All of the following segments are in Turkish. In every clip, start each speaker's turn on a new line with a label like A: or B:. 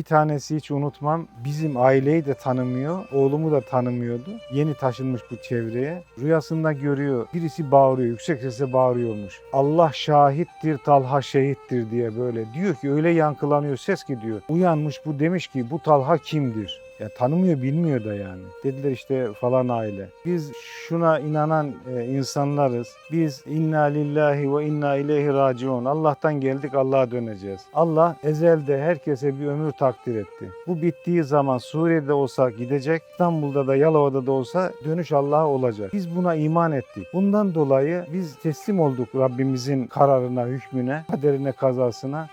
A: Bir tanesi hiç unutmam. Bizim aileyi de tanımıyor, oğlumu da tanımıyordu. Yeni taşınmış bu çevreye. Rüyasında görüyor. Birisi bağırıyor, yüksek sesle bağırıyormuş. Allah şahittir, Talha şehittir diye böyle. Diyor ki öyle yankılanıyor ses ki diyor. Uyanmış bu demiş ki bu Talha kimdir? Ya tanımıyor, bilmiyor da yani. Dediler işte falan aile. Biz şuna inanan e, insanlarız. Biz inna lillahi ve inna ileyhi raciun. Allah'tan geldik, Allah'a döneceğiz. Allah ezelde herkese bir ömür takdir etti. Bu bittiği zaman Suriye'de olsa gidecek, İstanbul'da da Yalova'da da olsa dönüş Allah'a olacak. Biz buna iman ettik. Bundan dolayı biz teslim olduk Rabbimizin kararına, hükmüne, kaderine, kazasına.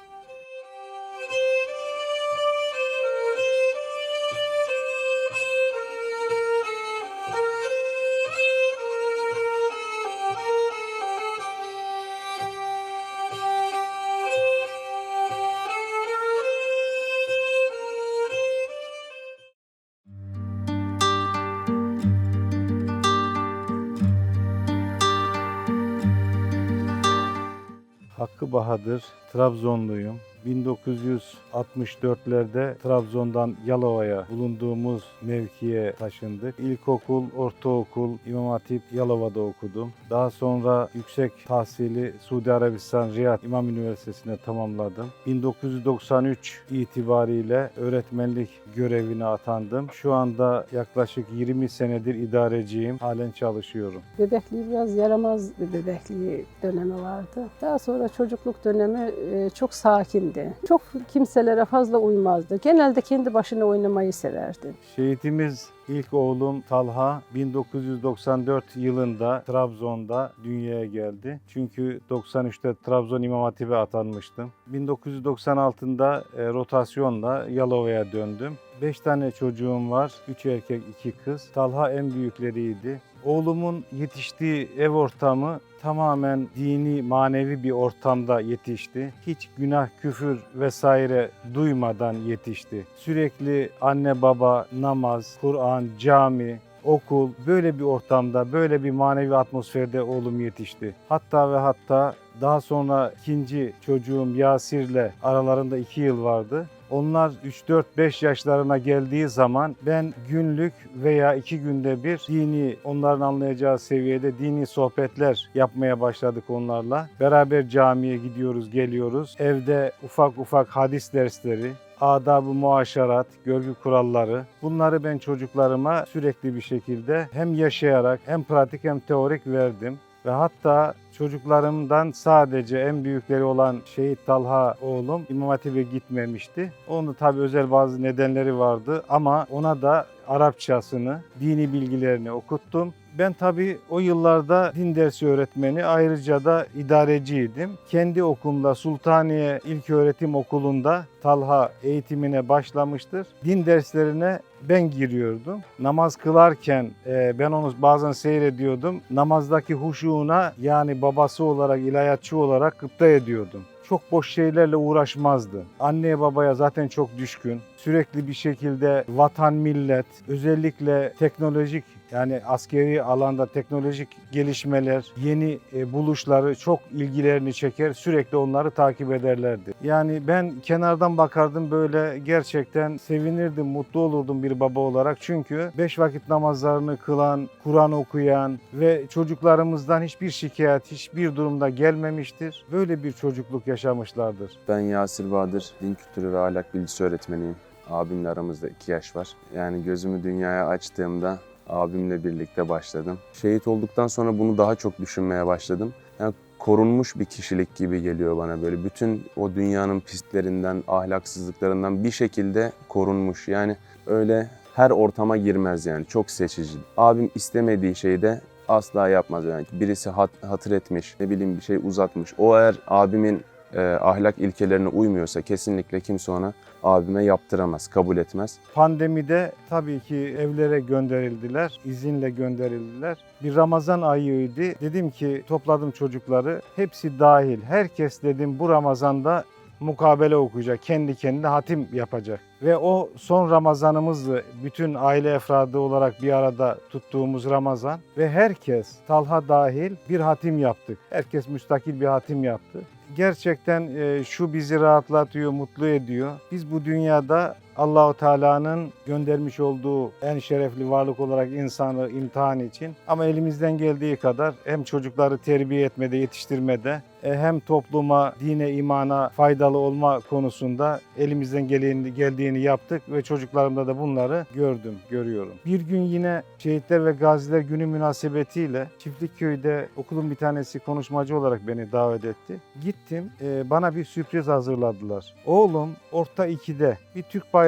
A: Bahadır, Trabzonluyum. 1964'lerde Trabzon'dan Yalova'ya bulunduğumuz mevkiye taşındık. İlkokul, ortaokul, İmam Hatip Yalova'da okudum. Daha sonra yüksek tahsili Suudi Arabistan Riyad İmam Üniversitesi'ne tamamladım. 1993 itibariyle öğretmenlik görevine atandım. Şu anda yaklaşık 20 senedir idareciyim. Halen çalışıyorum.
B: Bebekliği biraz yaramaz bir bebekliği dönemi vardı. Daha sonra çocukluk dönemi e, çok sakindi. Çok kimselere fazla uymazdı. Genelde kendi başına oynamayı severdi.
A: Şehitimiz ilk oğlum Talha 1994 yılında Trabzon'da dünyaya geldi. Çünkü 93'te Trabzon İmam Hatip'e atanmıştım. 1996'da e, rotasyonla Yalova'ya döndüm. 5 tane çocuğum var. 3 erkek, 2 kız. Talha en büyükleriydi. Oğlumun yetiştiği ev ortamı tamamen dini, manevi bir ortamda yetişti. Hiç günah, küfür vesaire duymadan yetişti. Sürekli anne baba, namaz, Kur'an, cami, okul böyle bir ortamda, böyle bir manevi atmosferde oğlum yetişti. Hatta ve hatta daha sonra ikinci çocuğum Yasir'le aralarında iki yıl vardı. Onlar 3-4-5 yaşlarına geldiği zaman ben günlük veya iki günde bir dini onların anlayacağı seviyede dini sohbetler yapmaya başladık onlarla. Beraber camiye gidiyoruz, geliyoruz. Evde ufak ufak hadis dersleri, adab-ı muaşerat, görgü kuralları bunları ben çocuklarıma sürekli bir şekilde hem yaşayarak hem pratik hem teorik verdim. Ve hatta çocuklarımdan sadece en büyükleri olan Şehit Talha oğlum İmam Hatip'e gitmemişti. Onun tabi özel bazı nedenleri vardı ama ona da Arapçasını, dini bilgilerini okuttum. Ben tabii o yıllarda din dersi öğretmeni ayrıca da idareciydim. Kendi okulumda Sultaniye İlköğretim Okulu'nda Talha eğitimine başlamıştır. Din derslerine ben giriyordum. Namaz kılarken e, ben onu bazen seyrediyordum. Namazdaki huşuğuna yani babası olarak, ilahiyatçı olarak gıpta ediyordum çok boş şeylerle uğraşmazdı. Anneye babaya zaten çok düşkün. Sürekli bir şekilde vatan millet, özellikle teknolojik yani askeri alanda teknolojik gelişmeler, yeni e, buluşları çok ilgilerini çeker. Sürekli onları takip ederlerdi. Yani ben kenardan bakardım böyle gerçekten sevinirdim, mutlu olurdum bir baba olarak. Çünkü beş vakit namazlarını kılan, Kur'an okuyan ve çocuklarımızdan hiçbir şikayet, hiçbir durumda gelmemiştir. Böyle bir çocukluk yaşamışlardır.
C: Ben Yasir Bahadır, din kültürü ve ahlak bilgisi öğretmeniyim. Abimle aramızda iki yaş var. Yani gözümü dünyaya açtığımda abimle birlikte başladım. Şehit olduktan sonra bunu daha çok düşünmeye başladım. Yani korunmuş bir kişilik gibi geliyor bana böyle. Bütün o dünyanın pistlerinden, ahlaksızlıklarından bir şekilde korunmuş. Yani öyle her ortama girmez yani. Çok seçici. Abim istemediği şeyi de asla yapmaz yani. Birisi hat, hatır etmiş, ne bileyim bir şey uzatmış. O eğer abimin e, ahlak ilkelerine uymuyorsa kesinlikle kimse ona abime yaptıramaz, kabul etmez.
A: Pandemide tabii ki evlere gönderildiler, izinle gönderildiler. Bir Ramazan ayıydı. Dedim ki topladım çocukları, hepsi dahil. Herkes dedim bu Ramazan'da mukabele okuyacak, kendi kendine hatim yapacak. Ve o son Ramazanımızdı. Bütün aile efradı olarak bir arada tuttuğumuz Ramazan. Ve herkes, Talha dahil bir hatim yaptık. Herkes müstakil bir hatim yaptı. Gerçekten şu bizi rahatlatıyor, mutlu ediyor. Biz bu dünyada Allahu Teala'nın göndermiş olduğu en şerefli varlık olarak insanı imtihan için ama elimizden geldiği kadar hem çocukları terbiye etmede, yetiştirmede e, hem topluma, dine, imana faydalı olma konusunda elimizden geleni, geldiğini yaptık ve çocuklarımda da bunları gördüm, görüyorum. Bir gün yine Şehitler ve Gaziler Günü münasebetiyle Çiftlikköy'de okulun bir tanesi konuşmacı olarak beni davet etti. Gittim, e, bana bir sürpriz hazırladılar. Oğlum orta 2'de bir Türk bayrağı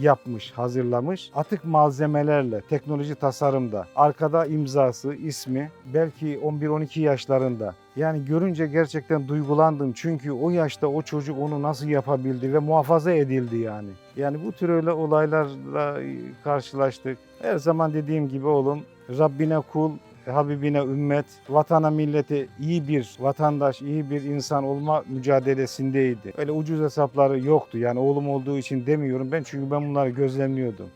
A: yapmış, hazırlamış. Atık malzemelerle, teknoloji tasarımda. Arkada imzası, ismi, belki 11-12 yaşlarında. Yani görünce gerçekten duygulandım. Çünkü o yaşta o çocuk onu nasıl yapabildi ve muhafaza edildi yani. Yani bu tür öyle olaylarla karşılaştık. Her zaman dediğim gibi oğlum Rabbine kul, Habibine ümmet, vatana millete iyi bir vatandaş, iyi bir insan olma mücadelesindeydi. Öyle ucuz hesapları yoktu. Yani oğlum olduğu için demiyorum ben çünkü ben bunları gözlemliyordum.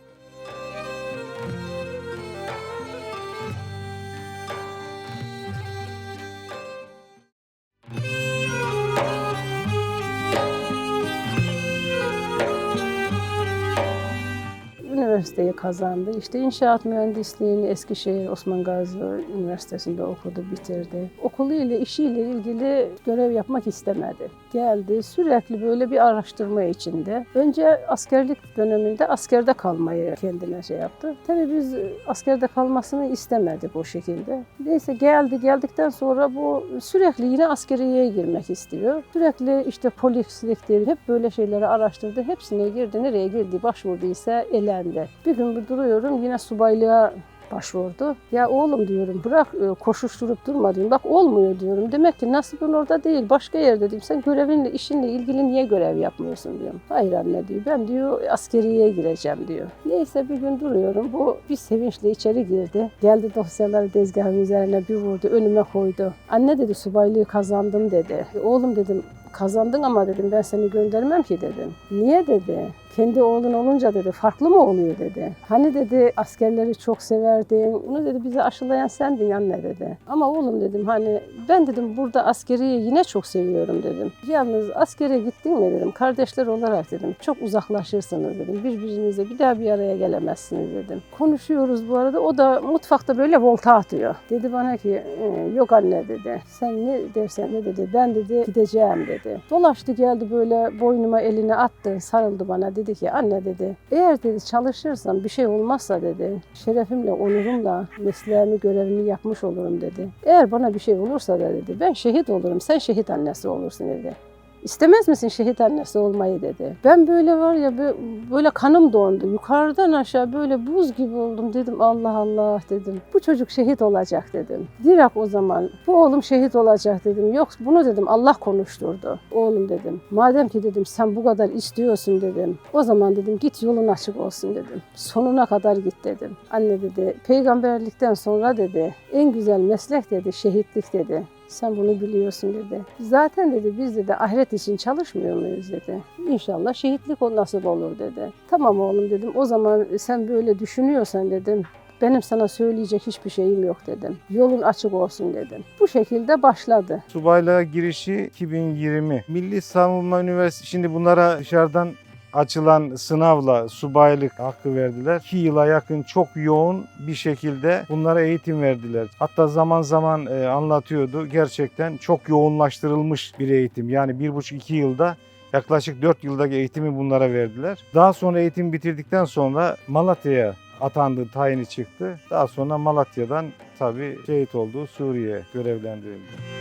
B: Üniversiteyi kazandı. İşte inşaat mühendisliğini Eskişehir Osman Gazi Üniversitesi'nde okudu, bitirdi. Okulu ile işiyle ilgili görev yapmak istemedi. Geldi sürekli böyle bir araştırma içinde. Önce askerlik döneminde askerde kalmayı kendine şey yaptı. Tabii biz askerde kalmasını istemedi bu şekilde. Neyse geldi, geldikten sonra bu sürekli yine askeriyeye girmek istiyor. Sürekli işte polisliktir, hep böyle şeyleri araştırdı. Hepsine girdi, nereye girdi, başvurduysa elendi. Bir gün duruyorum yine subaylığa başvurdu. Ya oğlum diyorum bırak e, koşuşturup durma diyorum. Bak olmuyor diyorum. Demek ki nasibin orada değil başka yerde diyorum. Sen görevinle işinle ilgili niye görev yapmıyorsun diyorum. Hayır anne diyor. Ben diyor askeriyeye gireceğim diyor. Neyse bir gün duruyorum. Bu bir sevinçle içeri girdi. Geldi dosyaları tezgahın üzerine bir vurdu. Önüme koydu. Anne dedi subaylığı kazandım dedi. "E, Oğlum dedim kazandın ama dedim ben seni göndermem ki dedim. Niye dedi. Kendi oğlun olunca dedi farklı mı oluyor dedi. Hani dedi askerleri çok severdin. Bunu dedi bize aşılayan sendin anne dedi. Ama oğlum dedim hani ben dedim burada askeriyi yine çok seviyorum dedim. Yalnız askere gittin mi dedim. Kardeşler olarak dedim çok uzaklaşırsınız dedim. Birbirinize bir daha bir araya gelemezsiniz dedim. Konuşuyoruz bu arada. O da mutfakta böyle volta atıyor. Dedi bana ki "Ee, yok anne dedi. Sen ne dersen ne dedi. Ben dedi gideceğim dedi. Dolaştı geldi böyle boynuma elini attı. Sarıldı bana dedi ki anne dedi. Eğer dedi çalışırsam bir şey olmazsa dedi. Şerefimle, onurumla mesleğimi, görevimi yapmış olurum dedi. Eğer bana bir şey olursa da dedi. Ben şehit olurum. Sen şehit annesi olursun dedi. İstemez misin şehit annesi olmayı dedi. Ben böyle var ya bö- böyle kanım dondu. Yukarıdan aşağı böyle buz gibi oldum dedim Allah Allah dedim. Bu çocuk şehit olacak dedim. Direkt o zaman bu oğlum şehit olacak dedim. Yok bunu dedim Allah konuşturdu. Oğlum dedim. Madem ki dedim sen bu kadar istiyorsun dedim. O zaman dedim git yolun açık olsun dedim. Sonuna kadar git dedim. Anne dedi peygamberlikten sonra dedi en güzel meslek dedi şehitlik dedi. Sen bunu biliyorsun dedi. Zaten dedi biz dedi ahiret için çalışmıyor muyuz dedi. İnşallah şehitlik o nasip olur dedi. Tamam oğlum dedim. O zaman sen böyle düşünüyorsan dedim. Benim sana söyleyecek hiçbir şeyim yok dedim. Yolun açık olsun dedim. Bu şekilde başladı.
A: Subaylığa girişi 2020. Milli Savunma Üniversitesi şimdi bunlara dışarıdan açılan sınavla subaylık hakkı verdiler. 2 yıla yakın çok yoğun bir şekilde bunlara eğitim verdiler. Hatta zaman zaman e, anlatıyordu. Gerçekten çok yoğunlaştırılmış bir eğitim. Yani 1,5-2 yılda yaklaşık 4 yıldaki eğitimi bunlara verdiler. Daha sonra eğitim bitirdikten sonra Malatya'ya atandı, tayini çıktı. Daha sonra Malatya'dan tabii şehit oldu, Suriye görevlendirildi.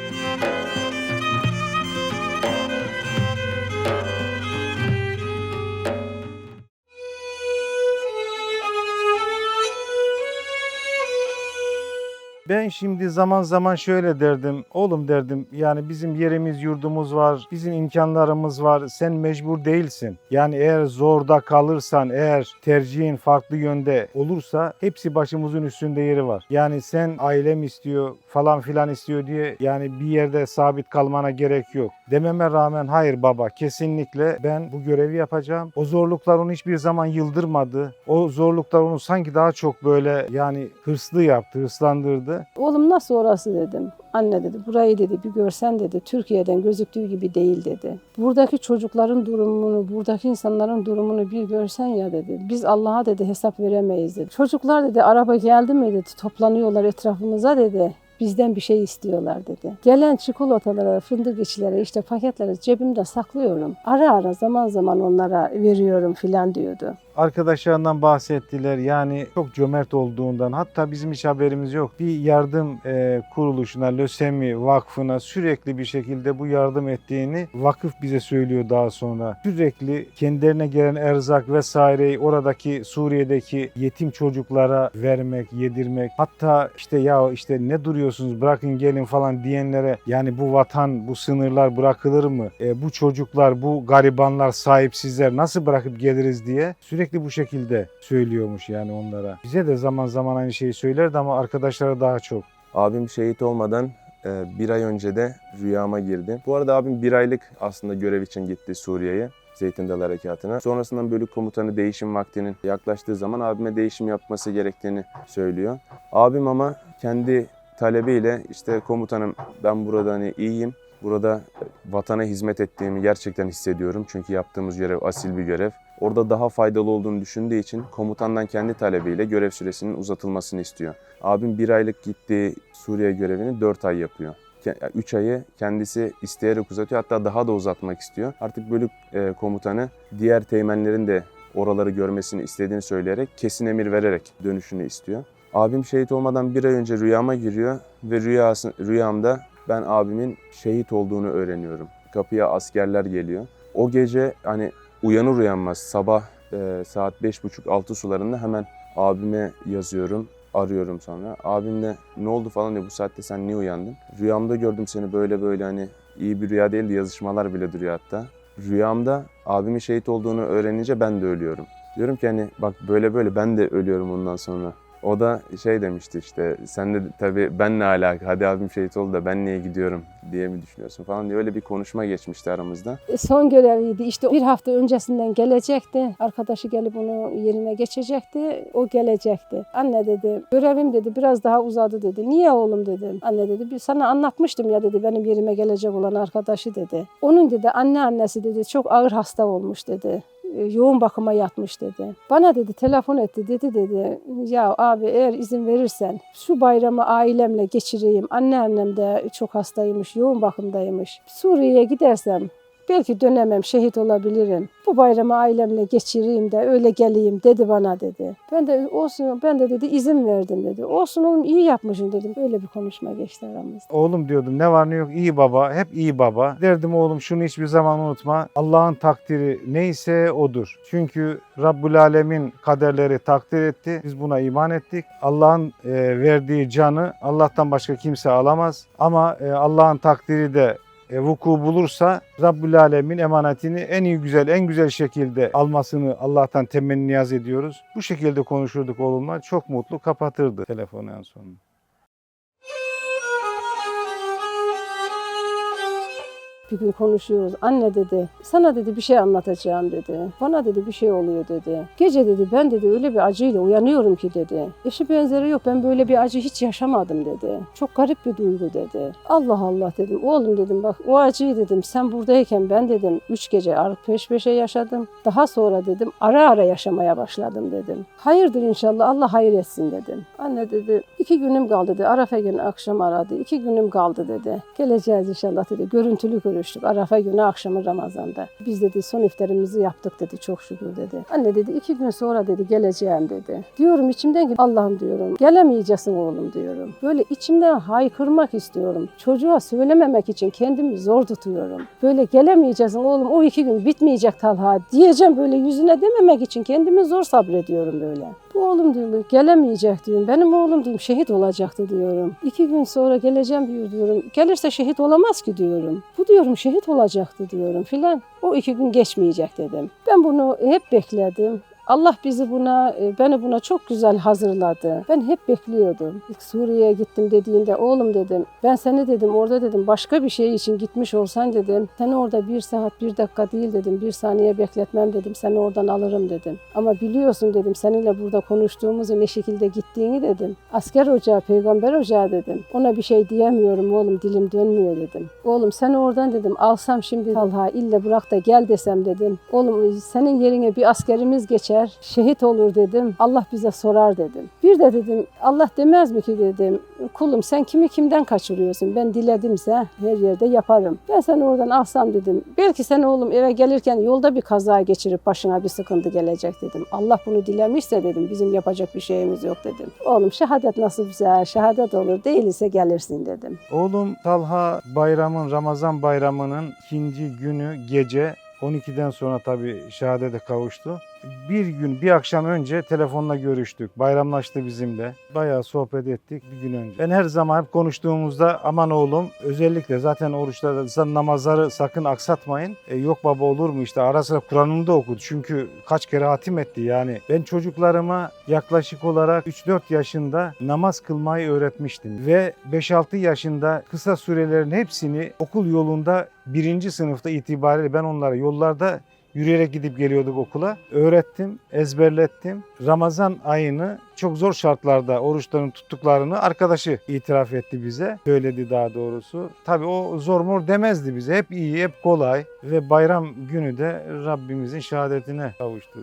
A: Ben şimdi zaman zaman şöyle derdim. Oğlum derdim yani bizim yerimiz yurdumuz var. Bizim imkanlarımız var. Sen mecbur değilsin. Yani eğer zorda kalırsan eğer tercihin farklı yönde olursa hepsi başımızın üstünde yeri var. Yani sen ailem istiyor falan filan istiyor diye yani bir yerde sabit kalmana gerek yok. Dememe rağmen hayır baba kesinlikle ben bu görevi yapacağım. O zorluklar onu hiçbir zaman yıldırmadı. O zorluklar onu sanki daha çok böyle yani hırslı yaptı, hırslandırdı.
B: Oğlum nasıl orası dedim. Anne dedi burayı dedi bir görsen dedi Türkiye'den gözüktüğü gibi değil dedi. Buradaki çocukların durumunu, buradaki insanların durumunu bir görsen ya dedi. Biz Allah'a dedi hesap veremeyiz dedi. Çocuklar dedi araba geldi mi dedi toplanıyorlar etrafımıza dedi. Bizden bir şey istiyorlar dedi. Gelen çikolataları, fındık içleri, işte paketleri cebimde saklıyorum. Ara ara zaman zaman onlara veriyorum filan diyordu.
A: Arkadaşlarından bahsettiler yani çok cömert olduğundan hatta bizim hiç haberimiz yok. Bir yardım e, kuruluşuna, Lösemi Vakfı'na sürekli bir şekilde bu yardım ettiğini vakıf bize söylüyor daha sonra. Sürekli kendilerine gelen erzak vesaireyi oradaki Suriye'deki yetim çocuklara vermek, yedirmek. Hatta işte ya işte ne duruyorsunuz bırakın gelin falan diyenlere yani bu vatan, bu sınırlar bırakılır mı? E, bu çocuklar, bu garibanlar, sahipsizler nasıl bırakıp geliriz diye sürekli bu şekilde söylüyormuş yani onlara. Bize de zaman zaman aynı şeyi söylerdi ama arkadaşlara daha çok.
C: Abim şehit olmadan e, bir ay önce de rüyama girdi. Bu arada abim bir aylık aslında görev için gitti Suriye'ye. Zeytin Dalı Harekatı'na. Sonrasından bölük komutanı değişim vaktinin yaklaştığı zaman abime değişim yapması gerektiğini söylüyor. Abim ama kendi talebiyle işte komutanım ben burada hani iyiyim. Burada vatana hizmet ettiğimi gerçekten hissediyorum. Çünkü yaptığımız görev asil bir görev. Orada daha faydalı olduğunu düşündüğü için komutandan kendi talebiyle görev süresinin uzatılmasını istiyor. Abim bir aylık gittiği Suriye görevini 4 ay yapıyor. 3 ayı kendisi isteyerek uzatıyor hatta daha da uzatmak istiyor. Artık bölük e, komutanı diğer teğmenlerin de oraları görmesini istediğini söyleyerek kesin emir vererek dönüşünü istiyor. Abim şehit olmadan bir ay önce rüyama giriyor ve rüyası, rüyamda ben abimin şehit olduğunu öğreniyorum. Kapıya askerler geliyor. O gece hani uyanır uyanmaz sabah e, saat 5.30-6 sularında hemen abime yazıyorum. Arıyorum sonra. Abim de ne oldu falan diyor bu saatte sen niye uyandın? Rüyamda gördüm seni böyle böyle hani iyi bir rüya değildi yazışmalar bile duruyor hatta. Rüyamda abimin şehit olduğunu öğrenince ben de ölüyorum. Diyorum ki hani bak böyle böyle ben de ölüyorum ondan sonra. O da şey demişti işte sen de tabii ben ne alaka hadi abim şehit oldu da ben niye gidiyorum diye mi düşünüyorsun falan diye öyle bir konuşma geçmişti aramızda.
B: E, Son göreviydi. İşte bir hafta öncesinden gelecekti. Arkadaşı gelip onu yerine geçecekti. O gelecekti. Anne dedi görevim dedi biraz daha uzadı dedi. Niye oğlum dedim. Anne dedi bir sana anlatmıştım ya dedi benim yerime gelecek olan arkadaşı dedi. Onun dedi anne annesi dedi çok ağır hasta olmuş dedi yoğun bakıma yatmış dedi. Bana dedi telefon etti dedi dedi ya abi eğer izin verirsen şu bayramı ailemle geçireyim. Anneannem de çok hastaymış, yoğun bakımdaymış. Suriye'ye gidersem belki dönemem, şehit olabilirim. Bu bayramı ailemle geçireyim de öyle geleyim dedi bana dedi. Ben de olsun ben de dedi izin verdim dedi. Olsun oğlum iyi yapmışsın dedim. Böyle bir konuşma geçti aramızda.
A: Oğlum diyordum ne var ne yok iyi baba, hep iyi baba. Derdim oğlum şunu hiçbir zaman unutma. Allah'ın takdiri neyse odur. Çünkü Rabbul Alemin kaderleri takdir etti. Biz buna iman ettik. Allah'ın e, verdiği canı Allah'tan başka kimse alamaz. Ama e, Allah'ın takdiri de vuku bulursa Rabbül Alemin emanetini en iyi güzel, en güzel şekilde almasını Allah'tan temenni niyaz ediyoruz. Bu şekilde konuşurduk oğlumla. Çok mutlu kapatırdı telefonu en sonunda.
B: Bir gün konuşuyoruz. Anne dedi, sana dedi bir şey anlatacağım dedi. Bana dedi bir şey oluyor dedi. Gece dedi ben dedi öyle bir acıyla uyanıyorum ki dedi. Eşi benzeri yok ben böyle bir acı hiç yaşamadım dedi. Çok garip bir duygu dedi. Allah Allah dedim. Oğlum dedim bak o acıyı dedim sen buradayken ben dedim üç gece peş peşe yaşadım. Daha sonra dedim ara ara yaşamaya başladım dedim. Hayırdır inşallah Allah hayır etsin dedim. Anne dedi iki günüm kaldı dedi. Arafa günü akşam aradı. iki günüm kaldı dedi. Geleceğiz inşallah dedi. Görüntülü görüştük. Arafa günü akşamı Ramazan'da. Biz dedi son iftarımızı yaptık dedi. Çok şükür dedi. Anne dedi iki gün sonra dedi geleceğim dedi. Diyorum içimden ki Allah'ım diyorum. Gelemeyeceksin oğlum diyorum. Böyle içimden haykırmak istiyorum. Çocuğa söylememek için kendimi zor tutuyorum. Böyle gelemeyeceksin oğlum o iki gün bitmeyecek Talha diyeceğim böyle yüzüne dememek için kendimi zor sabrediyorum böyle. Bu oğlum diyorum gelemeyecek diyorum. Benim oğlum diyorum şehit olacaktı diyorum. İki gün sonra geleceğim diyor diyorum. Gelirse şehit olamaz ki diyorum. Bu diyorum şehit olacaktı diyorum filan. O iki gün geçmeyecek dedim. Ben bunu hep bekledim. Allah bizi buna, e, beni buna çok güzel hazırladı. Ben hep bekliyordum. İlk Suriye'ye gittim dediğinde oğlum dedim ben seni dedim orada dedim başka bir şey için gitmiş olsan dedim seni orada bir saat bir dakika değil dedim bir saniye bekletmem dedim seni oradan alırım dedim. Ama biliyorsun dedim seninle burada konuştuğumuzu ne şekilde gittiğini dedim. Asker ocağı, peygamber ocağı dedim. Ona bir şey diyemiyorum oğlum dilim dönmüyor dedim. Oğlum seni oradan dedim alsam şimdi Talha ille bırak da gel desem dedim. Oğlum senin yerine bir askerimiz geçer, şehit olur dedim. Allah bize sorar dedim. Bir de dedim Allah demez mi ki dedim. Kulum sen kimi kimden kaçırıyorsun? Ben diledimse her yerde yaparım. Ben seni oradan alsam dedim. Belki sen oğlum eve gelirken yolda bir kaza geçirip başına bir sıkıntı gelecek dedim. Allah bunu dilemişse dedim bizim yapacak bir şeyimiz yok dedim. Oğlum şehadet nasipse şehadet olur değilse gelirsin dedim.
A: Oğlum Talha bayramın, Ramazan bayramının ikinci günü gece 12'den sonra tabii şehadete kavuştu. Bir gün, bir akşam önce telefonla görüştük. Bayramlaştı bizimle. Bayağı sohbet ettik bir gün önce. Ben her zaman hep konuştuğumuzda aman oğlum özellikle zaten oruçlarda namazları sakın aksatmayın. E, yok baba olur mu işte ara sıra Kur'an'ını da okudu. Çünkü kaç kere hatim etti yani. Ben çocuklarıma yaklaşık olarak 3-4 yaşında namaz kılmayı öğretmiştim. Ve 5-6 yaşında kısa sürelerin hepsini okul yolunda birinci sınıfta itibariyle ben onlara yollarda Yürüyerek gidip geliyorduk okula. Öğrettim, ezberlettim. Ramazan ayını çok zor şartlarda oruçlarını tuttuklarını arkadaşı itiraf etti bize. Söyledi daha doğrusu. Tabii o zor mor demezdi bize. Hep iyi, hep kolay ve bayram günü de Rabbimizin şehadetine kavuştu.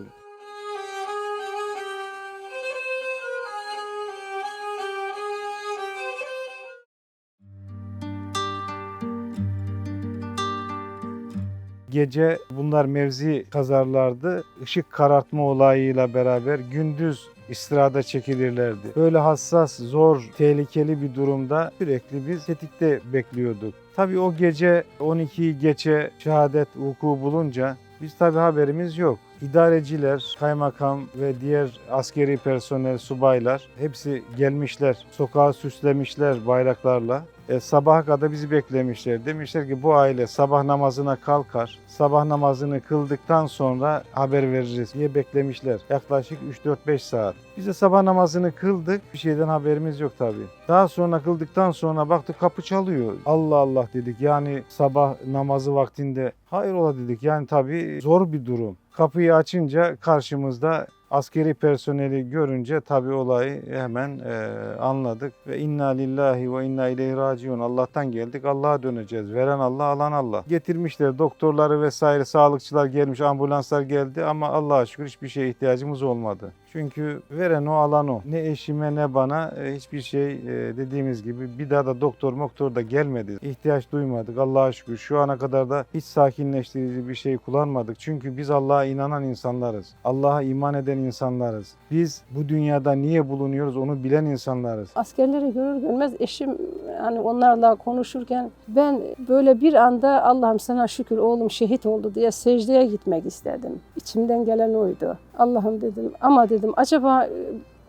A: Gece bunlar mevzi kazarlardı. Işık karartma olayıyla beraber gündüz istirada çekilirlerdi. Böyle hassas, zor, tehlikeli bir durumda sürekli biz tetikte bekliyorduk. Tabii o gece 12'yi geçe şehadet vuku bulunca biz tabii haberimiz yok. İdareciler, kaymakam ve diğer askeri personel, subaylar hepsi gelmişler. Sokağı süslemişler bayraklarla. E, sabaha kadar bizi beklemişler. Demişler ki bu aile sabah namazına kalkar. Sabah namazını kıldıktan sonra haber veririz diye beklemişler. Yaklaşık 3-4-5 saat. Biz de sabah namazını kıldık. Bir şeyden haberimiz yok tabii. Daha sonra kıldıktan sonra baktık kapı çalıyor. Allah Allah dedik. Yani sabah namazı vaktinde hayrola dedik. Yani tabii zor bir durum. Kapıyı açınca karşımızda askeri personeli görünce tabii olayı hemen e, anladık ve inna lillahi ve inna ileyhi raciun Allah'tan geldik Allah'a döneceğiz. Veren Allah, alan Allah. Getirmişler doktorları vesaire sağlıkçılar gelmiş, ambulanslar geldi ama Allah'a şükür hiçbir şeye ihtiyacımız olmadı. Çünkü veren o alan o. Ne eşime ne bana e, hiçbir şey e, dediğimiz gibi bir daha da doktor moktor da gelmedi. İhtiyaç duymadık Allah'a şükür. Şu ana kadar da hiç sakinleştirici bir şey kullanmadık. Çünkü biz Allah'a inanan insanlarız. Allah'a iman eden insanlarız. Biz bu dünyada niye bulunuyoruz onu bilen insanlarız.
B: Askerleri görür görmez eşim hani onlarla konuşurken ben böyle bir anda Allah'ım sana şükür oğlum şehit oldu diye secdeye gitmek istedim. İçimden gelen oydu. Allah'ım dedim ama dedim acaba e,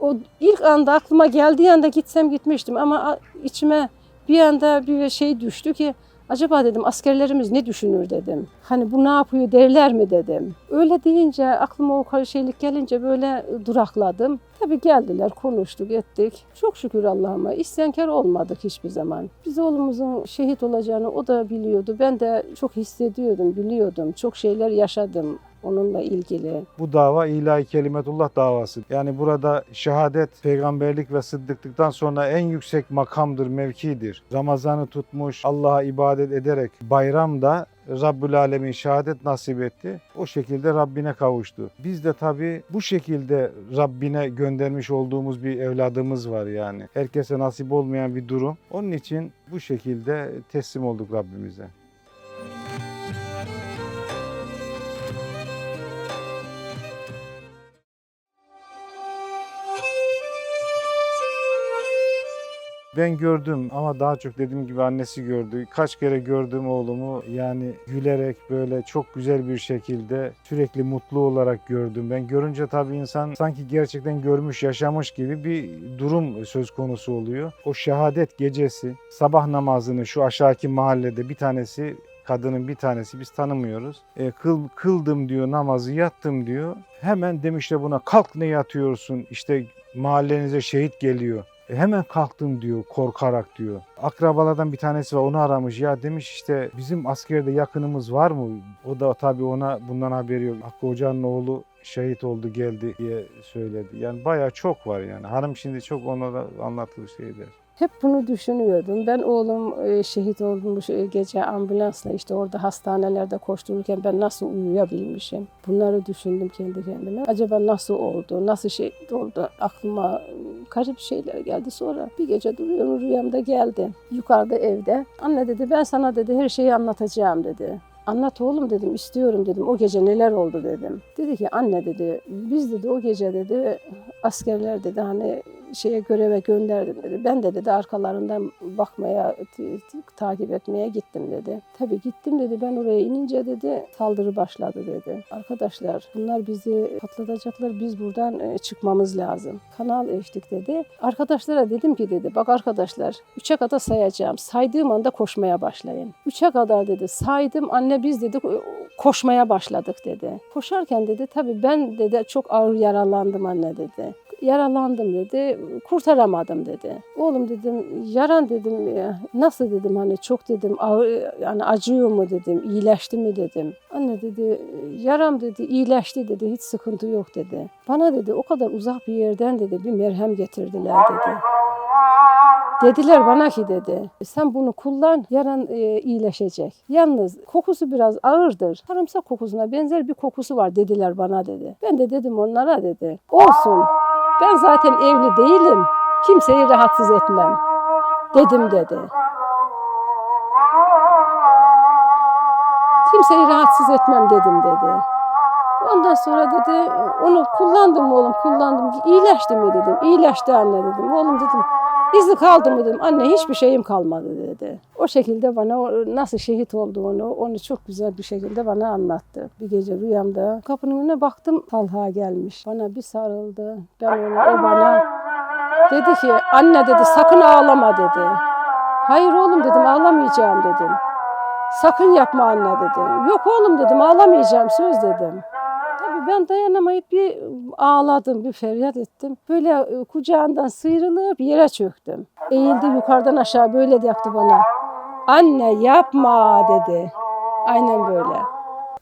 B: o ilk anda aklıma geldiği anda gitsem gitmiştim ama içime bir anda bir şey düştü ki acaba dedim askerlerimiz ne düşünür dedim. Hani bu ne yapıyor derler mi dedim. Öyle deyince aklıma o şeylik gelince böyle durakladım. Tabii geldiler konuştuk ettik. Çok şükür Allah'ıma isyankar olmadık hiçbir zaman. Biz oğlumuzun şehit olacağını o da biliyordu. Ben de çok hissediyordum, biliyordum. Çok şeyler yaşadım onunla ilgili.
A: Bu dava ilahi kelimetullah davası. Yani burada şehadet, peygamberlik ve sıddıklıktan sonra en yüksek makamdır, mevkidir. Ramazanı tutmuş, Allah'a ibadet ederek bayramda Rabbül Alemin şehadet nasip etti. O şekilde Rabbine kavuştu. Biz de tabii bu şekilde Rabbine göndermiş olduğumuz bir evladımız var yani. Herkese nasip olmayan bir durum. Onun için bu şekilde teslim olduk Rabbimize. Ben gördüm ama daha çok dediğim gibi annesi gördü. Kaç kere gördüm oğlumu yani gülerek böyle çok güzel bir şekilde sürekli mutlu olarak gördüm. Ben görünce tabii insan sanki gerçekten görmüş, yaşamış gibi bir durum söz konusu oluyor. O şehadet gecesi sabah namazını şu aşağıki mahallede bir tanesi kadının bir tanesi biz tanımıyoruz. E, kıl, kıldım diyor namazı yattım diyor. Hemen demişler buna kalk ne yatıyorsun işte mahallenize şehit geliyor. E, hemen kalktım diyor korkarak diyor. Akrabalardan bir tanesi var onu aramış ya demiş işte bizim askerde yakınımız var mı? O da tabii ona bundan haberi yok. Hakkı Hoca'nın oğlu şehit oldu geldi diye söyledi. Yani bayağı çok var yani. Hanım şimdi çok ona da anlattığı şeyler.
B: Hep bunu düşünüyordum. Ben oğlum e, şehit olmuş e, gece ambulansla işte orada hastanelerde koştururken ben nasıl uyuyabilmişim? Bunları düşündüm kendi kendime. Acaba nasıl oldu? Nasıl şehit oldu? Aklıma garip şeyler geldi. Sonra bir gece duruyorum rüyamda geldi. Yukarıda evde. Anne dedi ben sana dedi her şeyi anlatacağım dedi. Anlat oğlum dedim istiyorum dedim o gece neler oldu dedim. Dedi ki anne dedi biz dedi o gece dedi askerler dedi hani şeye göreve gönderdim dedi. Ben de dedi arkalarından bakmaya, takip etmeye gittim dedi. Tabii gittim dedi ben oraya inince dedi saldırı başladı dedi. Arkadaşlar bunlar bizi patlatacaklar biz buradan e, çıkmamız lazım. Kanal eşlik dedi. Arkadaşlara dedim ki dedi bak arkadaşlar üçe kadar sayacağım. Saydığım anda koşmaya başlayın. Üçe kadar dedi saydım anne biz dedi koşmaya başladık dedi. Koşarken dedi tabii ben dedi çok ağır yaralandım anne dedi yaralandım dedi. Kurtaramadım dedi. Oğlum dedim yaran dedim ya, nasıl dedim hani çok dedim ağır yani acıyor mu dedim iyileşti mi dedim. Anne dedi yaram dedi iyileşti dedi hiç sıkıntı yok dedi. Bana dedi o kadar uzak bir yerden dedi bir merhem getirdiler dedi. Dediler bana ki dedi sen bunu kullan yaran e, iyileşecek. Yalnız kokusu biraz ağırdır. Sarımsak kokusuna benzer bir kokusu var dediler bana dedi. Ben de dedim onlara dedi. Olsun ben zaten evli değilim. Kimseyi rahatsız etmem. Dedim dedi. Kimseyi rahatsız etmem dedim dedi. Ondan sonra dedi onu kullandım oğlum kullandım. İyileşti mi dedim. İyileşti anne dedim. Oğlum dedim izi kaldı mı dedim. Anne hiçbir şeyim kalmadı dedi. O şekilde bana nasıl şehit olduğunu onu çok güzel bir şekilde bana anlattı. Bir gece rüyamda kapının önüne baktım Talha gelmiş. Bana bir sarıldı. Ben ona o bana dedi ki anne dedi sakın ağlama dedi. Hayır oğlum dedim ağlamayacağım dedim. Sakın yapma anne dedi. Yok oğlum dedim ağlamayacağım söz dedim. Ben dayanamayıp bir ağladım, bir feryat ettim. Böyle e, kucağından sıyrılıp yere çöktüm. Eğildi yukarıdan aşağı böyle yaptı bana. Anne yapma dedi. Aynen böyle.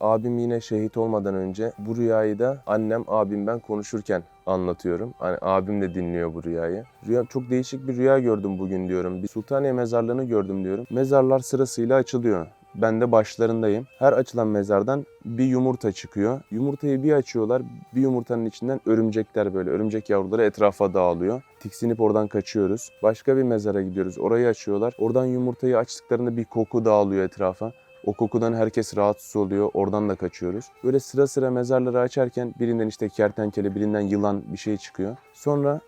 C: Abim yine şehit olmadan önce bu rüyayı da annem, abim ben konuşurken anlatıyorum. Hani abim de dinliyor bu rüyayı. Rüya çok değişik bir rüya gördüm bugün diyorum. Bir Sultaniye mezarlığını gördüm diyorum. Mezarlar sırasıyla açılıyor. Ben de başlarındayım. Her açılan mezardan bir yumurta çıkıyor. Yumurtayı bir açıyorlar. Bir yumurtanın içinden örümcekler böyle örümcek yavruları etrafa dağılıyor. Tiksinip oradan kaçıyoruz. Başka bir mezara gidiyoruz. Orayı açıyorlar. Oradan yumurtayı açtıklarında bir koku dağılıyor etrafa. O kokudan herkes rahatsız oluyor. Oradan da kaçıyoruz. Böyle sıra sıra mezarları açarken birinden işte kertenkele, birinden yılan bir şey çıkıyor. Sonra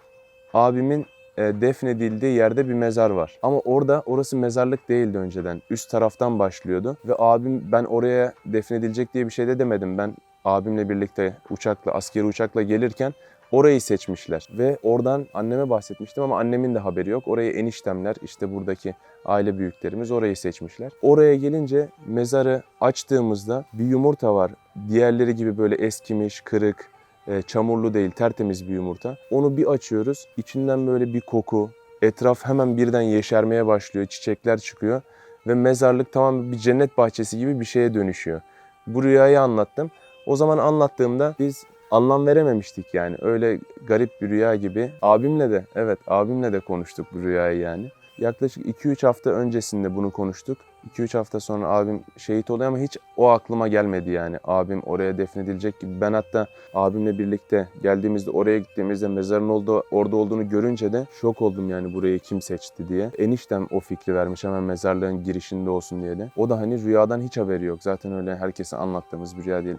C: abimin defnedildiği yerde bir mezar var. Ama orada orası mezarlık değildi önceden. Üst taraftan başlıyordu ve abim ben oraya defnedilecek diye bir şey de demedim. Ben abimle birlikte uçakla, askeri uçakla gelirken orayı seçmişler. Ve oradan anneme bahsetmiştim ama annemin de haberi yok. Oraya eniştemler, işte buradaki aile büyüklerimiz orayı seçmişler. Oraya gelince mezarı açtığımızda bir yumurta var. Diğerleri gibi böyle eskimiş, kırık, e, çamurlu değil, tertemiz bir yumurta. Onu bir açıyoruz. İçinden böyle bir koku, etraf hemen birden yeşermeye başlıyor, çiçekler çıkıyor ve mezarlık tamam bir cennet bahçesi gibi bir şeye dönüşüyor. Bu rüyayı anlattım. O zaman anlattığımda biz anlam verememiştik yani. Öyle garip bir rüya gibi. Abimle de, evet abimle de konuştuk bu rüyayı yani. Yaklaşık 2-3 hafta öncesinde bunu konuştuk. 2-3 hafta sonra abim şehit oluyor ama hiç o aklıma gelmedi yani. Abim oraya defnedilecek gibi. Ben hatta abimle birlikte geldiğimizde oraya gittiğimizde mezarın oldu, orada olduğunu görünce de şok oldum yani burayı kim seçti diye. Eniştem o fikri vermiş hemen mezarlığın girişinde olsun diye de. O da hani rüyadan hiç haberi yok. Zaten öyle herkese anlattığımız bir rüya değil.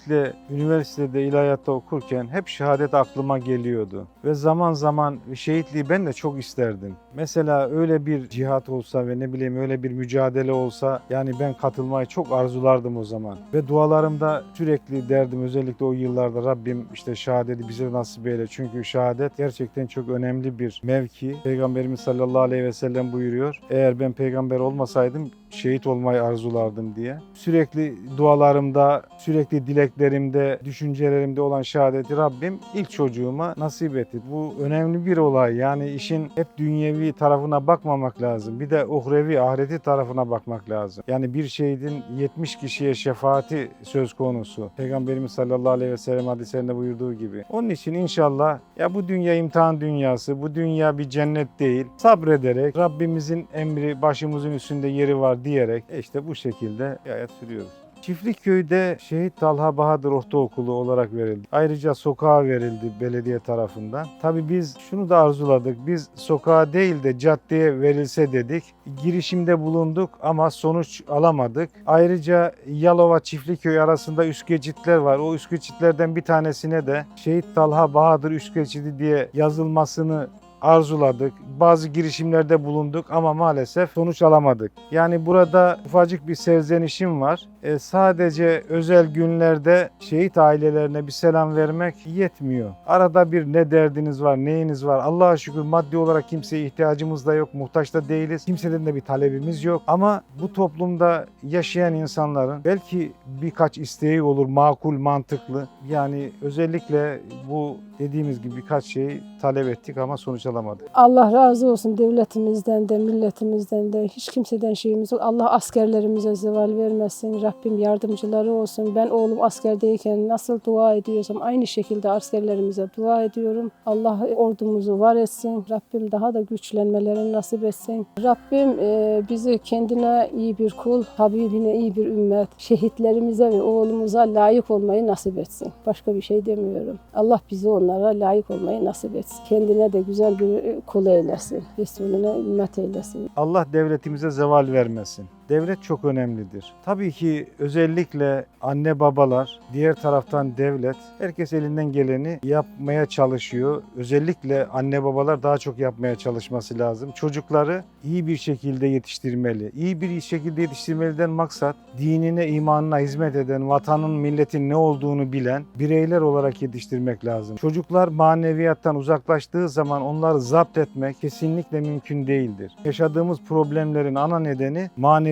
A: Özellikle üniversitede ilahiyatta okurken hep şehadet aklıma geliyordu. Ve zaman zaman şehitliği ben de çok isterdim. Mesela öyle bir cihat olsa ve ne bileyim öyle bir mücadele olsa yani ben katılmayı çok arzulardım o zaman. Ve dualarımda sürekli derdim özellikle o yıllarda Rabbim işte şehadeti bize nasip eyle. Çünkü şehadet gerçekten çok önemli bir mevki. Peygamberimiz sallallahu aleyhi ve sellem buyuruyor. Eğer ben peygamber olmasaydım şehit olmayı arzulardım diye. Sürekli dualarımda, sürekli dileklerimde, düşüncelerimde olan şehadeti Rabbim ilk çocuğuma nasip etti. Bu önemli bir olay. Yani işin hep dünyevi tarafına bakmamak lazım. Bir de uhrevi, ahireti tarafına bakmak lazım. Yani bir şehidin 70 kişiye şefaati söz konusu. Peygamberimiz sallallahu aleyhi ve sellem hadislerinde buyurduğu gibi. Onun için inşallah ya bu dünya imtihan dünyası, bu dünya bir cennet değil. Sabrederek Rabbimizin emri başımızın üstünde yeri var diyerek işte bu şekilde hayat sürüyoruz. Çiftlikköy'de Şehit Talha Bahadır Ortaokulu olarak verildi. Ayrıca sokağa verildi belediye tarafından. Tabii biz şunu da arzuladık. Biz sokağa değil de caddeye verilse dedik. Girişimde bulunduk ama sonuç alamadık. Ayrıca Yalova Çiftlikköy arasında üst geçitler var. O üst geçitlerden bir tanesine de Şehit Talha Bahadır üst geçidi diye yazılmasını arzuladık. Bazı girişimlerde bulunduk ama maalesef sonuç alamadık. Yani burada ufacık bir serzenişim var. E, sadece özel günlerde şehit ailelerine bir selam vermek yetmiyor. Arada bir ne derdiniz var, neyiniz var. Allah'a şükür maddi olarak kimseye ihtiyacımız da yok, muhtaç da değiliz. Kimseden de bir talebimiz yok. Ama bu toplumda yaşayan insanların belki birkaç isteği olur, makul, mantıklı. Yani özellikle bu dediğimiz gibi birkaç şey talep ettik ama sonuç alamadık.
B: Allah razı olsun devletimizden de, milletimizden de, hiç kimseden şeyimiz yok. Allah askerlerimize zeval vermesin. Rabbim yardımcıları olsun. Ben oğlum askerdeyken nasıl dua ediyorsam aynı şekilde askerlerimize dua ediyorum. Allah ordumuzu var etsin. Rabbim daha da güçlenmelerini nasip etsin. Rabbim e, bizi kendine iyi bir kul, Habibine iyi bir ümmet, şehitlerimize ve oğlumuza layık olmayı nasip etsin. Başka bir şey demiyorum. Allah bizi onlara layık olmayı nasip etsin. Kendine de güzel bir kul eylesin. Resulüne ümmet eylesin.
A: Allah devletimize zeval vermesin. Devlet çok önemlidir. Tabii ki özellikle anne babalar, diğer taraftan devlet, herkes elinden geleni yapmaya çalışıyor. Özellikle anne babalar daha çok yapmaya çalışması lazım. Çocukları iyi bir şekilde yetiştirmeli. İyi bir şekilde yetiştirmeliden maksat dinine, imanına hizmet eden, vatanın, milletin ne olduğunu bilen bireyler olarak yetiştirmek lazım. Çocuklar maneviyattan uzaklaştığı zaman onları zapt etmek kesinlikle mümkün değildir. Yaşadığımız problemlerin ana nedeni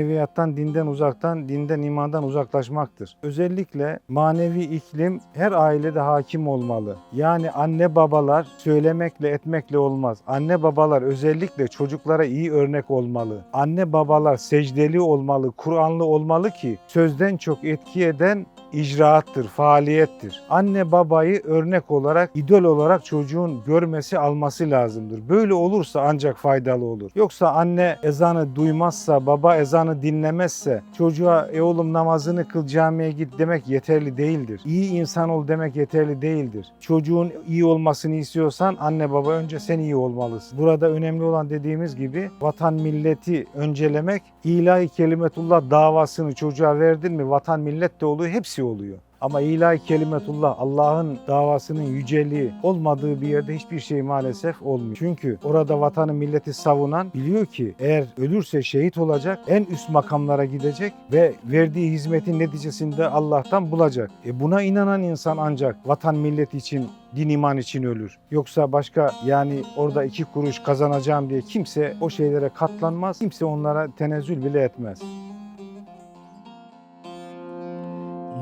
A: maneviyattan, dinden uzaktan, dinden, imandan uzaklaşmaktır. Özellikle manevi iklim her ailede hakim olmalı. Yani anne babalar söylemekle etmekle olmaz. Anne babalar özellikle çocuklara iyi örnek olmalı. Anne babalar secdeli olmalı, Kur'anlı olmalı ki sözden çok etki eden icraattır, faaliyettir. Anne babayı örnek olarak, idol olarak çocuğun görmesi, alması lazımdır. Böyle olursa ancak faydalı olur. Yoksa anne ezanı duymazsa, baba ezanı dinlemezse, çocuğa e oğlum namazını kıl camiye git demek yeterli değildir. İyi insan ol demek yeterli değildir. Çocuğun iyi olmasını istiyorsan anne baba önce sen iyi olmalısın. Burada önemli olan dediğimiz gibi vatan milleti öncelemek, ilahi kelimetullah davasını çocuğa verdin mi vatan millet de oluyor, hepsi oluyor. Ama ilahi kelimetullah Allah'ın davasının yüceliği olmadığı bir yerde hiçbir şey maalesef olmuyor. Çünkü orada vatanı milleti savunan biliyor ki eğer ölürse şehit olacak, en üst makamlara gidecek ve verdiği hizmetin neticesinde Allah'tan bulacak. E buna inanan insan ancak vatan millet için din iman için ölür. Yoksa başka yani orada iki kuruş kazanacağım diye kimse o şeylere katlanmaz. Kimse onlara tenezzül bile etmez.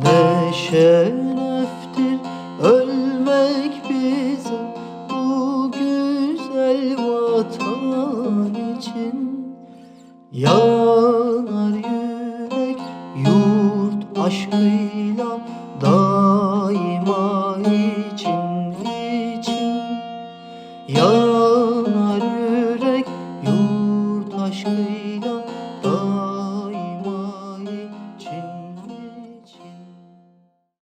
D: Ne şereftir ölmek bize bu güzel vatan için. Yanar yürek yurt aşkıyla daima